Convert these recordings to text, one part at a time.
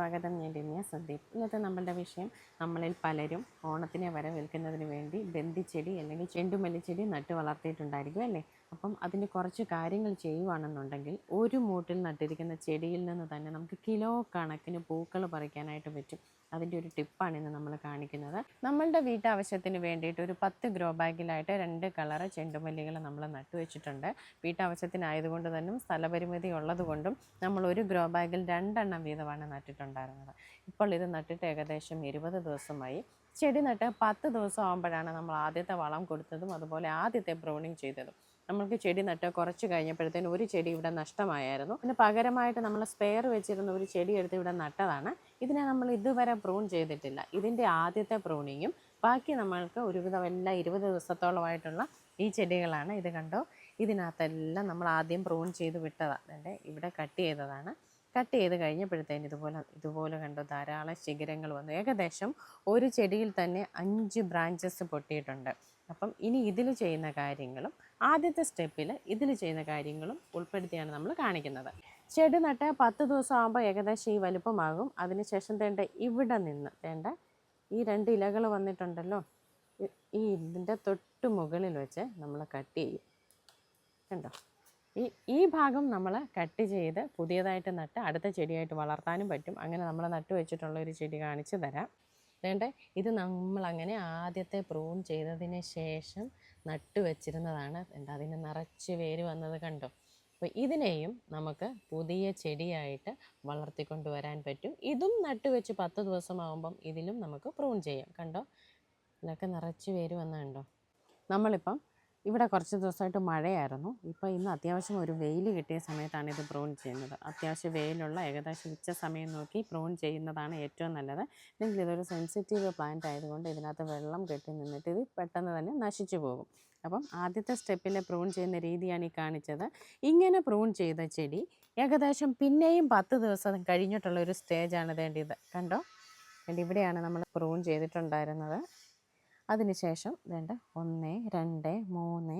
സ്വാഗതം ഞാൻ രമ്യ സന്ദീപ്. ഇന്നത്തെ നമ്മളുടെ വിഷയം നമ്മളിൽ പലരും ഓണത്തിനെ വരവേൽക്കുന്നതിന് വേണ്ടി ബന്ധിച്ചെടി അല്ലെങ്കിൽ ചെണ്ടുമല്ലിച്ചെടി നട്ട് വളർത്തിയിട്ടുണ്ടായിരിക്കും അല്ലേ? അപ്പം അതിന് കുറച്ച് കാര്യങ്ങൾ ചെയ്യുവാണെന്നുണ്ടെങ്കിൽ ഒരു മൂട്ടിൽ നട്ടിരിക്കുന്ന ചെടിയിൽ നിന്ന് തന്നെ നമുക്ക് കിലോ കണക്കിന് പൂക്കൾ പറിക്കാനായിട്ട് പറ്റും. അതിന്റെ ഒരു ടിപ്പാണ് ഇന്ന് നമ്മൾ കാണിക്കുന്നത്. നമ്മളുടെ വീട്ടാവശ്യത്തിന് വേണ്ടിയിട്ട് ഒരു പത്ത് ഗ്രോ ബാഗിലായിട്ട് രണ്ട് കളറ് ചെണ്ടുമല്ലികൾ നമ്മൾ നട്ടുവെച്ചിട്ടുണ്ട് വീട്ടാവശ്യത്തിനായതുകൊണ്ട് തന്നെ സ്ഥലപരിമിതി ഉള്ളതുകൊണ്ടും നമ്മൾ ഒരു ഗ്രോ ബാഗിൽ രണ്ടെണ്ണം വീതമാണ് നട്ടിട്ടുണ്ടായിരുന്നത്. ഇപ്പോൾ ഇത് നട്ടിട്ട് ഏകദേശം ഇരുപത് ദിവസമായി. ചെടി നട്ട് പത്ത് ദിവസം ആകുമ്പോഴാണ് നമ്മൾ ആദ്യത്തെ വളം കൊടുത്തതും അതുപോലെ ആദ്യത്തെ ബ്രൗണിങ് ചെയ്തതും. നമ്മൾക്ക് ചെടി നട്ട് കുറച്ച് കഴിഞ്ഞപ്പോഴത്തേന് ഒരു ചെടി ഇവിടെ നഷ്ടമായിരുന്നു പിന്നെ പകരമായിട്ട് നമ്മൾ സ്പെയർ വെച്ചിരുന്ന ഒരു ചെടി എടുത്ത് ഇവിടെ നട്ടതാണ്. ഇതിനെ നമ്മൾ ഇതുവരെ പ്രൂൺ ചെയ്തിട്ടില്ല. ഇതിന്റെ ആദ്യത്തെ പ്രൂണിങ്ങും ബാക്കി നമ്മൾക്ക് ഒരുവിധം എല്ലാം ഇരുപത് ദിവസത്തോളമായിട്ടുള്ള ഈ ചെടികളാണ് ഇത് കണ്ടോ? ഇതിനകത്തെല്ലാം നമ്മൾ ആദ്യം പ്രൂൺ ചെയ്ത് വിട്ടതാണ്. അതിന്റെ ഇവിടെ കട്ട് ചെയ്തതാണ്. കട്ട് ചെയ്ത് കഴിഞ്ഞപ്പോഴത്തേന് ഇതുപോലെ ഇതുപോലെ കണ്ടോ ധാരാളം ശിഖരങ്ങൾ വന്നു. ഏകദേശം ഒരു ചെടിയിൽ തന്നെ അഞ്ച് ബ്രാഞ്ചസ് പൊട്ടിയിട്ടുണ്ട്. അപ്പം ഇനി ഇതിൽ ചെയ്യുന്ന കാര്യങ്ങളും ആദ്യത്തെ സ്റ്റെപ്പിൽ ഇതിൽ ചെയ്യുന്ന കാര്യങ്ങളും ഉൾപ്പെടുത്തിയാണ് നമ്മൾ കാണിക്കുന്നത്. ചെടി നട്ട് പത്ത് ദിവസം ആകുമ്പോൾ ഏകദേശം ഈ വലുപ്പമാകും. അതിനുശേഷം തേണ്ട ഇവിടെ നിന്ന് തേണ്ട ഈ രണ്ട് ഇലകൾ വന്നിട്ടുണ്ടല്ലോ ഈ ഇതിന്റെ തൊട്ട് മുകളിൽ വെച്ച് നമ്മൾ കട്ട് ചെയ്യും. കണ്ടോ? ഈ ഈ ഭാഗം നമ്മൾ കട്ട് ചെയ്ത് പുതിയതായിട്ട് നട്ട് അടുത്ത ചെടിയായിട്ട് വളർത്താനും പറ്റും. അങ്ങനെ നമ്മൾ നട്ട് വെച്ചിട്ടുള്ള ഒരു ചെടി കാണിച്ചു തരാം. വേണ്ടേ ഇത് നമ്മളങ്ങനെ ആദ്യത്തെ പ്രൂൺ ചെയ്തതിന് ശേഷം നട്ട് വെച്ചിരുന്നതാണ്. എന്താ അതിന് നിറച്ച് വേര് വന്നത് കണ്ടോ? അപ്പോൾ ഇതിനെയും നമുക്ക് പുതിയ ചെടിയായിട്ട് വളർത്തിക്കൊണ്ട് വരാൻ പറ്റും. ഇതും നട്ട് വെച്ച് പത്ത് ദിവസമാകുമ്പം ഇതിലും നമുക്ക് പ്രൂൺ ചെയ്യാം. കണ്ടോ? ഇതിലൊക്കെ നിറച്ച് വേര് വന്ന കണ്ടോ? നമ്മളിപ്പം ഇവിടെ കുറച്ച് ദിവസമായിട്ട് മഴയായിരുന്നു. ഇപ്പോൾ ഇന്ന് അത്യാവശ്യം ഒരു വെയിൽ കിട്ടിയ സമയത്താണ് ഇത് പ്രൂൺ ചെയ്യുന്നത്. അത്യാവശ്യം വെയിലുള്ള ഏകദേശം ഉച്ച സമയം നോക്കി പ്രൂൺ ചെയ്യുന്നതാണ് ഏറ്റവും നല്ലത്. അല്ലെങ്കിൽ ഇതൊരു സെൻസിറ്റീവ് പ്ലാന്റ് ആയതുകൊണ്ട് ഇതിനകത്ത് വെള്ളം കെട്ടി നിന്നിട്ട് ഇത് പെട്ടെന്ന് തന്നെ നശിച്ചു പോകും. അപ്പം ആദ്യത്തെ സ്റ്റെപ്പിൽ പ്രൂൺ ചെയ്യുന്ന രീതിയാണ് ഈ കാണിച്ചത്. ഇങ്ങനെ പ്രൂൺ ചെയ്ത ചെടി ഏകദേശം പിന്നെയും പത്ത് ദിവസം കഴിഞ്ഞിട്ടുള്ള ഒരു സ്റ്റേജാണ് വേണ്ടത് കണ്ടോ? വേണ്ട ഇവിടെയാണ് നമ്മൾ പ്രൂൺ ചെയ്തിട്ടുണ്ടായിരുന്നത്. അതിനുശേഷം വേണ്ട ഒന്ന് രണ്ട് മൂന്ന്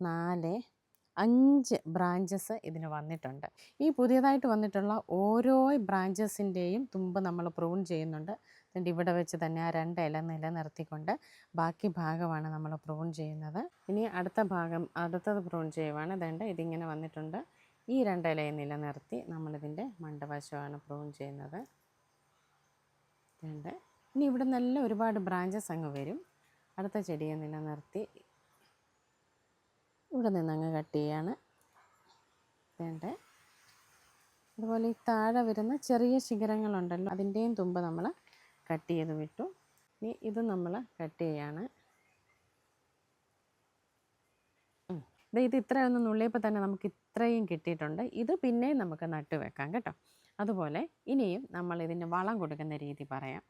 നാല് അഞ്ച് ബ്രാഞ്ചസ് ഇതിന് വന്നിട്ടുണ്ട്. ഈ പുതിയതായിട്ട് വന്നിട്ടുള്ള ഓരോ ബ്രാഞ്ചസിന്റെയും തുമ്പ് നമ്മൾ പ്രൂൺ ചെയ്യുന്നുണ്ട്. എന്നിട്ട് ഇവിടെ വെച്ച് തന്നെ ആ രണ്ട് ഇല നിലനിർത്തിക്കൊണ്ട് ബാക്കി ഭാഗമാണ് നമ്മൾ പ്രൂൺ ചെയ്യുന്നത്. ഇനി അടുത്ത ഭാഗം അടുത്തത് പ്രൂൺ ചെയ്യുവാണ്. വേണ്ട ഇതിങ്ങനെ വന്നിട്ടുണ്ട്. ഈ രണ്ട് ഇലയെ നിലനിർത്തി നമ്മളിതിന്റെ മണ്ടവശമാണ് പ്രൂൺ ചെയ്യുന്നത്. രണ്ട് ഇനി ഇവിടെ നല്ല ഒരുപാട് ബ്രാഞ്ചസ് അങ്ങ് വരും. അടുത്ത ചെടിയെ നിർത്തി. ഇവിടെ നിന്ന് അങ്ങ് കട്ട് ചെയ്യാണ്. വേണ്ടേ? അതുപോലെ ഈ താഴെ വരുന്ന ചെറിയ ശിഖരങ്ങളുണ്ടല്ലോ അതിന്റെയും തുമ്പ് നമ്മൾ കട്ട് ചെയ്ത് വിട്ടു. ഇനി ഇത് നമ്മൾ കട്ട് ചെയ്യാണ്. ഇത് ഇത്രയൊന്നും നുള്ളിയപ്പോൾ തന്നെ നമുക്ക് ഇത്രയും കിട്ടിയിട്ടുണ്ട്. ഇത് പിന്നെയും നമുക്ക് നട്ടുവെക്കാം കേട്ടോ. അതുപോലെ ഇനിയും നമ്മൾ ഇതിന് വളം കൊടുക്കുന്ന രീതി പറയാം.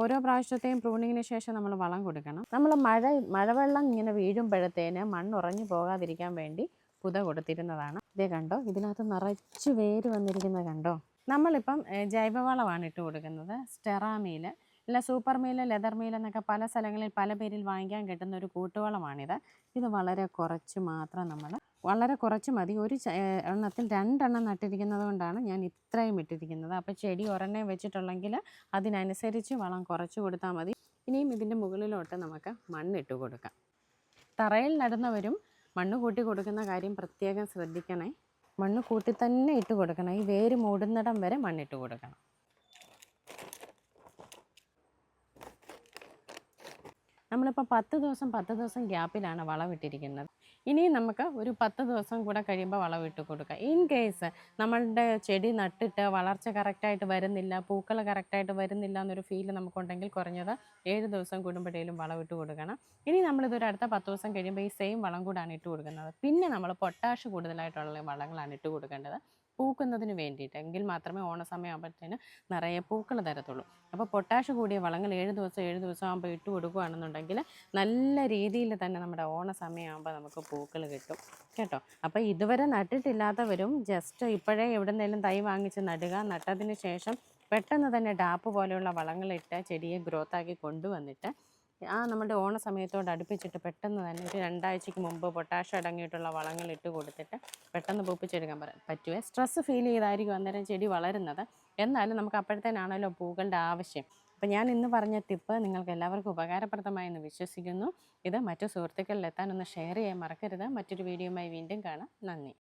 ഓരോ പ്രാവശ്യത്തെയും പ്രൂണിങ്ങിന് ശേഷം നമ്മൾ വളം കൊടുക്കണം. നമ്മൾ മഴ മഴവെള്ളം ഇങ്ങനെ വീഴുമ്പോഴത്തേന് മണ്ണുറഞ്ഞു പോകാതിരിക്കാൻ വേണ്ടി പുത കൊടുത്തിരുന്നതാണ്. ഇതേ കണ്ടോ? ഇതിനകത്ത് നിറച്ച് വേര് വന്നിരിക്കുന്നത് കണ്ടോ? നമ്മളിപ്പം ജൈവവളമാണ് ഇട്ട് കൊടുക്കുന്നത്. സ്റ്റെറാമീൽ അല്ല സൂപ്പർ മീൽ ലെതർ മീൽ എന്നൊക്കെ പല സ്ഥലങ്ങളിൽ പല പേരിൽ വാങ്ങിക്കാൻ കിട്ടുന്ന ഒരു കൂട്ടുവളമാണിത്. ഇത് വളരെ കുറച്ച് മാത്രം നമ്മൾ വളരെ കുറച്ച് മതി. ഒരു എണ്ണത്തിൽ രണ്ടെണ്ണം നട്ടിരിക്കുന്നത് കൊണ്ടാണ് ഞാൻ ഇത്രയും ഇട്ടിരിക്കുന്നത്. അപ്പോൾ ചെടി ഒരെണ്ണം വെച്ചിട്ടുള്ളെങ്കിൽ അതിനനുസരിച്ച് വളം കുറച്ച് കൊടുത്താൽ മതി. ഇനിയും ഇതിന്റെ മുകളിലോട്ട് നമുക്ക് മണ്ണിട്ട് കൊടുക്കാം. തറയിൽ നടുന്നവരും മണ്ണ് കൂട്ടി കൊടുക്കുന്ന കാര്യം പ്രത്യേകം ശ്രദ്ധിക്കണേ. മണ്ണ് കൂട്ടി തന്നെ ഇട്ട് കൊടുക്കണം. ഈ വേര് മൂടുന്നിടം വരെ മണ്ണിട്ട് കൊടുക്കണം. നമ്മളിപ്പോൾ പത്ത് ദിവസം പത്ത് ദിവസം ഗ്യാപ്പിലാണ് വളമിട്ടിരിക്കുന്നത് ഇനിയും നമുക്ക് ഒരു പത്ത് ദിവസം കൂടെ കഴിയുമ്പോൾ വളമിട്ട് കൊടുക്കുക ഇൻ കേസ് നമ്മളുടെ ചെടി നട്ടിട്ട് വളർച്ച കറക്റ്റായിട്ട് വരുന്നില്ല പൂക്കൾ കറക്റ്റായിട്ട് വരുന്നില്ല എന്നൊരു ഫീൽ നമുക്കുണ്ടെങ്കിൽ കുറഞ്ഞത് ഏഴ് ദിവസം കൂടുമ്പോഴേലും വളമിട്ട് കൊടുക്കണം. ഇനി നമ്മളിതൊരു അടുത്ത പത്ത് ദിവസം കഴിയുമ്പോൾ ഈ സെയിം വളം കൂടാണ് ഇട്ട് കൊടുക്കുന്നത്. പിന്നെ നമ്മൾ പൊട്ടാഷ് കൂടുതലായിട്ടുള്ള വളങ്ങളാണ് ഇട്ട് കൊടുക്കേണ്ടത്. പൂക്കുന്നതിന് വേണ്ടിയിട്ട് എങ്കിൽ മാത്രമേ ഓണസമയം ആകുമ്പോഴത്തേന് നിറയെ പൂക്കൾ തരത്തുള്ളൂ. അപ്പോൾ പൊട്ടാഷ് കൂടിയ വളങ്ങൾ ഏഴ് ദിവസം ഏഴ് ദിവസം ആകുമ്പോൾ ഇട്ട് കൊടുക്കുകയാണെന്നുണ്ടെങ്കിൽ നല്ല രീതിയിൽ തന്നെ നമ്മുടെ ഓണസമയം ആകുമ്പോൾ നമുക്ക് പൂക്കൾ കിട്ടും. കേട്ടോ? അപ്പോൾ ഇതുവരെ നട്ടിട്ടില്ലാത്തവരും ജസ്റ്റ് ഇപ്പോഴേ എവിടെന്നെങ്കിലും തൈ വാങ്ങിച്ച് നടുക നട്ടതിന് ശേഷം പെട്ടെന്ന് തന്നെ ഡാപ്പ് പോലെയുള്ള വളങ്ങളിട്ട് ചെടിയെ ഗ്രോത്താക്കി കൊണ്ടുവന്നിട്ട് ആ നമ്മുടെ ഓണ സമയത്തോട് അടുപ്പിച്ചിട്ട് പെട്ടെന്ന് തന്നെ ഒരു രണ്ടാഴ്ചയ്ക്ക് മുമ്പ് പൊട്ടാഷ് അടങ്ങിയിട്ടുള്ള വളങ്ങൾ ഇട്ട് കൊടുത്തിട്ട് പെട്ടെന്ന് പൂപ്പിച്ചെടുക്കാൻ പറ പറ്റുമേ സ്ട്രെസ് ഫീൽ ചെയ്തായിരിക്കും അന്നേരം ചെടി വളരുന്നത്. എന്നാലും നമുക്ക് അപ്പോഴത്തേനാണല്ലോ പൂക്കളുടെ ആവശ്യം. അപ്പം ഞാൻ ഇന്ന് പറഞ്ഞ ടിപ്പ് നിങ്ങൾക്ക് എല്ലാവർക്കും ഉപകാരപ്രദമായി എന്ന് വിശ്വസിക്കുന്നു. ഇത് മറ്റു സുഹൃത്തുക്കളിൽ എത്താൻ ഒന്ന് ഷെയർ ചെയ്യാൻ മറക്കരുത്. മറ്റൊരു വീഡിയോയുമായി വീണ്ടും കാണാം. നന്ദി.